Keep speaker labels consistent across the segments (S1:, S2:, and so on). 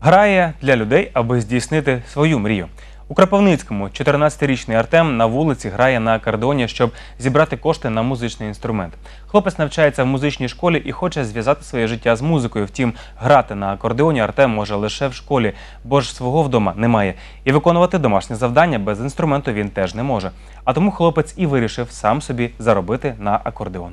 S1: Грає для людей, аби здійснити свою мрію. У Кропивницькому 14-річний Артем на вулиці грає на акордеоні, щоб зібрати кошти на музичний інструмент. Хлопець навчається в музичній школі і хоче зв'язати своє життя з музикою. Втім, грати на акордеоні Артем може лише в школі, бо ж свого вдома немає. І виконувати домашні завдання без інструменту він теж не може. А тому хлопець і вирішив сам собі заробити на акордеон.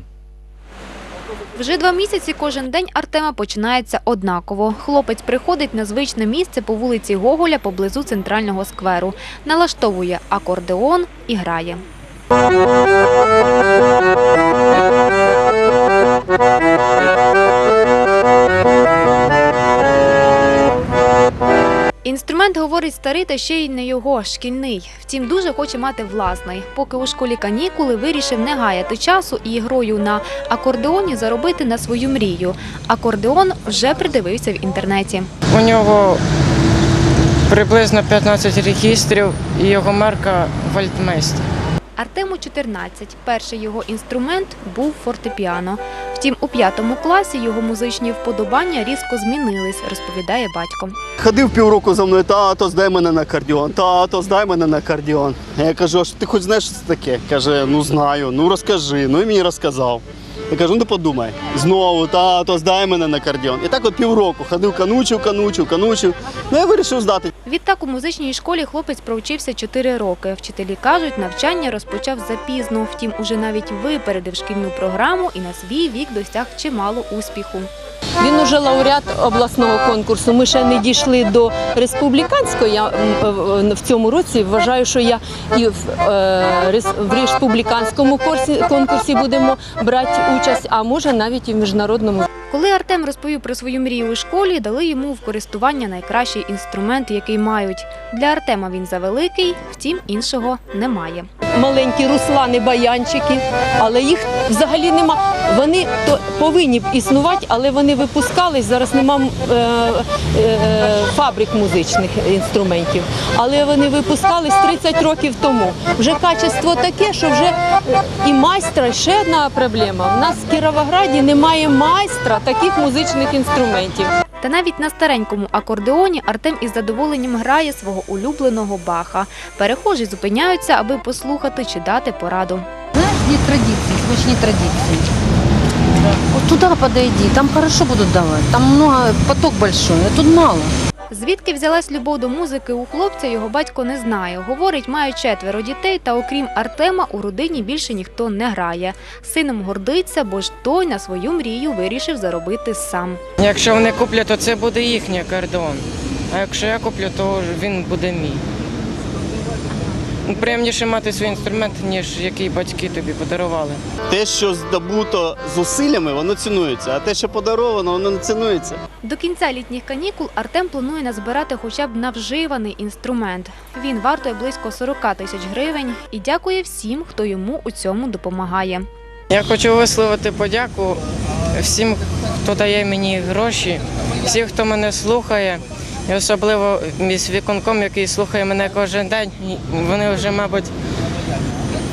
S2: Вже два місяці кожен день Артема починається однаково. Хлопець приходить на звичне місце по вулиці Гоголя поблизу центрального скверу, налаштовує акордеон і грає. Інструмент, говорить старий, та ще й не його, шкільний. Втім, дуже хоче мати власний. Поки у школі канікули вирішив не гаяти часу і грою на акордеоні заробити на свою мрію. Акордеон вже придивився в інтернеті.
S3: У нього приблизно 15 регістрів і його марка Вальтмейстер.
S2: Артему 14. Перший його інструмент був фортепіано. Втім, у п'ятому класі його музичні вподобання різко змінились, розповідає батько.
S4: Ходив півроку за мною, тато, здай мене на кардіон, тато, здай мене на кардіон. Я кажу, а ти хоч знаєш, що це таке? Каже, ну знаю, ну розкажи. Ну і мені розказав. Я кажу, ну ти подумай. Знову, та то здай мене на кардіон. І так от півроку ходив, канучив, канучив, канучив. Ну я вирішив здати.
S2: Відтак у музичній школі хлопець провчився 4 роки. Вчителі кажуть, навчання розпочав запізно. Втім, уже навіть випередив шкільну програму і на свій вік досяг чимало успіху.
S5: Він уже лауреат обласного конкурсу. Ми ще не дійшли до республіканського. Я е, в цьому році вважаю, що я і в, е, в республіканському курсі- конкурсі будемо брати участь, а може навіть і в міжнародному.
S2: Коли Артем розповів про свою мрію у школі, дали йому в користування найкращий інструмент, який мають. Для Артема він завеликий, втім іншого немає.
S5: Маленькі руслани, баянчики, але їх взагалі нема. Вони то повинні існувати, але вони випускались. Зараз нема е, е, фабрик музичних інструментів. Але вони випускались 30 років тому. Вже качество таке, що вже і майстра ще одна проблема. У нас в Кіровограді немає майстра таких музичних інструментів.
S2: Та навіть на старенькому акордеоні Артем із задоволенням грає свого улюбленого баха. Перехожі зупиняються, аби послухати чи дати пораду.
S6: Знаєш, є традиції, здесь традиції. традиций. туди подойди, там хорошо будуть давати, там много, поток большой, а тут мало.
S2: Звідки взялась любов до музики у хлопця, його батько не знає. Говорить, має четверо дітей, та окрім Артема, у родині більше ніхто не грає. Сином гордиться, бо ж той на свою мрію вирішив заробити сам.
S3: Якщо вони куплять, то це буде їхній кордон. А якщо я куплю, то він буде мій. Приємніше мати свій інструмент, ніж який батьки тобі подарували.
S4: Те, що здобуто зусиллями, воно цінується, а те, що подаровано, воно не цінується.
S2: До кінця літніх канікул Артем планує назбирати хоча б на вживаний інструмент. Він вартує близько 40 тисяч гривень і дякує всім, хто йому у цьому допомагає.
S3: Я хочу висловити подяку всім, хто дає мені гроші, всім, хто мене слухає. І особливо мій свіконком, який слухає мене кожен день. Вони вже, мабуть,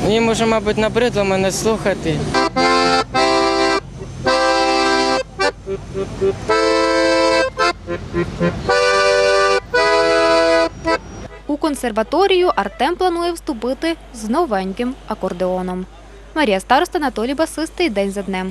S3: їм вже, мабуть, набридло мене слухати.
S2: У консерваторію Артем планує вступити з новеньким акордеоном. Марія Староста, Анатолій Басистий. День за днем.